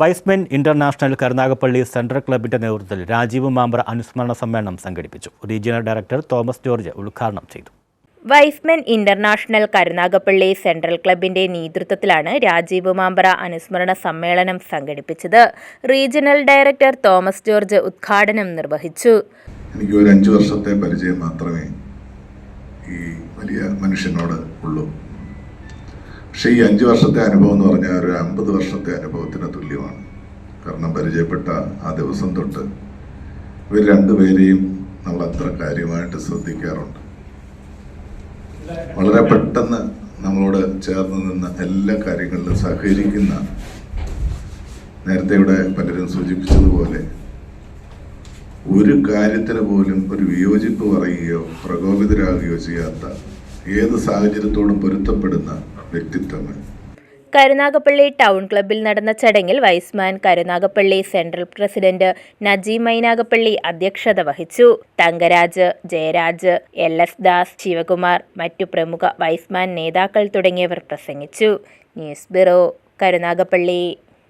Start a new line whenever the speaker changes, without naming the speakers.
Wise men international Karunagappally central ക്ലബിന്റെ നേതൃത്വത്തിൽ രാജീവ് മാമ്പ്ര അനുസ്മരണ സമ്മേളനം സംഘടിപ്പിച്ചു. റീജിയണൽ ഡയറക്ടർ തോമസ് ജോർജ് ഉദ്ഘാടനം ചെയ്തു.
വൈസ്മെൻ ഇന്റർനാഷണൽ കരുനാഗപ്പള്ളി സെൻട്രൽ ക്ലബിന്റെ നേതൃത്വത്തിലാണ് രാജീവ് മാമ്പ്ര അനുസ്മരണ സമ്മേളനം സംഘടിപ്പിച്ചത്. റീജിയണൽ ഡയറക്ടർ തോമസ് ജോർജ് ഉദ്ഘാടനം നിർവഹിച്ചു.
എനിക്ക് ഒരു അഞ്ച് വർഷത്തെ പരിചയം മാത്രമേ ഈ വലിയ മനുഷ്യനോട് ഉള്ളൂ. പക്ഷേ ഈ അഞ്ച് വർഷത്തെ അനുഭവം എന്ന് പറഞ്ഞാൽ ഒരു അമ്പത് വർഷത്തെ അനുഭവത്തിന് തുല്യമാണ്. കാരണം പരിചയപ്പെട്ട ആ ദിവസം തൊട്ട് ഇവർ രണ്ടുപേരെയും നമ്മൾ അത്ര കാര്യമായിട്ട് ശ്രദ്ധിക്കാറുണ്ട്. വളരെ പെട്ടെന്ന് നമ്മളോട് ചേർന്ന് നിന്ന് എല്ലാ കാര്യങ്ങളിലും സഹകരിക്കുന്ന നേരത്തെ ഇവിടെ പലരും സൂചിപ്പിച്ചതുപോലെ ഒരു കാര്യത്തിന് പോലും ഒരു വിയോജിപ്പ് പറയുകയോ പ്രകോപിതരാകുകയോ ചെയ്യാത്ത ഏത് സാഹചര്യത്തോടും പൊരുത്തപ്പെടുന്ന വ്യക്തിത്വമാണ്
കരുനാഗപ്പള്ളി ടൗൺ ക്ലബ്ബിൽ നടന്ന ചടങ്ങിൽ Y's Men Karunagappally central president Najeem Mynagappally അധ്യക്ഷത വഹിച്ചു. തങ്കരാജ് ജയരാജ് എൽ എസ് ദാസ് ശിവകുമാർ മറ്റു പ്രമുഖ വൈസ്മാൻ നേതാക്കൾ തുടങ്ങിയവർ പ്രസംഗിച്ചു. News bureau Karunagappally.